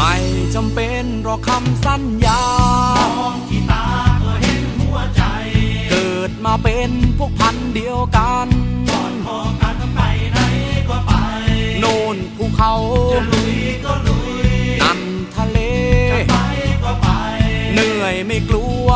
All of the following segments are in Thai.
ไม่จำเป็นหรอกคำสัญญา มองที่ตาก็เห็นหัวใจ เกิดมาเป็นพวกพันธุ์เดียวกันก่อนพอกันไปไหนก็ไป โน่นภูเขาจะลุยก็ลุย นั่นทะเล จะไปก็ไป เหนื่อยไม่กลัว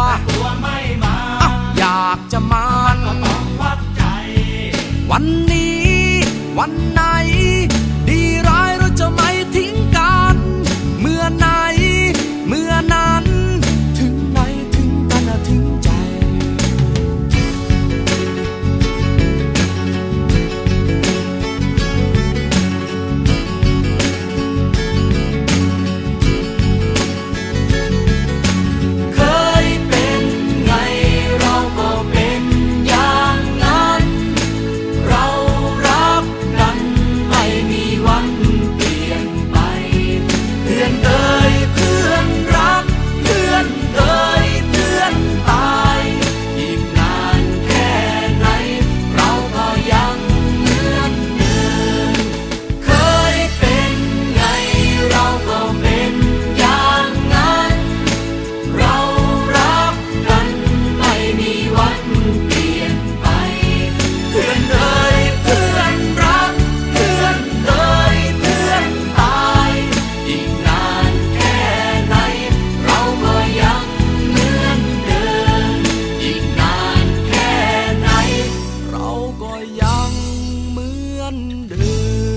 ยังเหมือนเดิม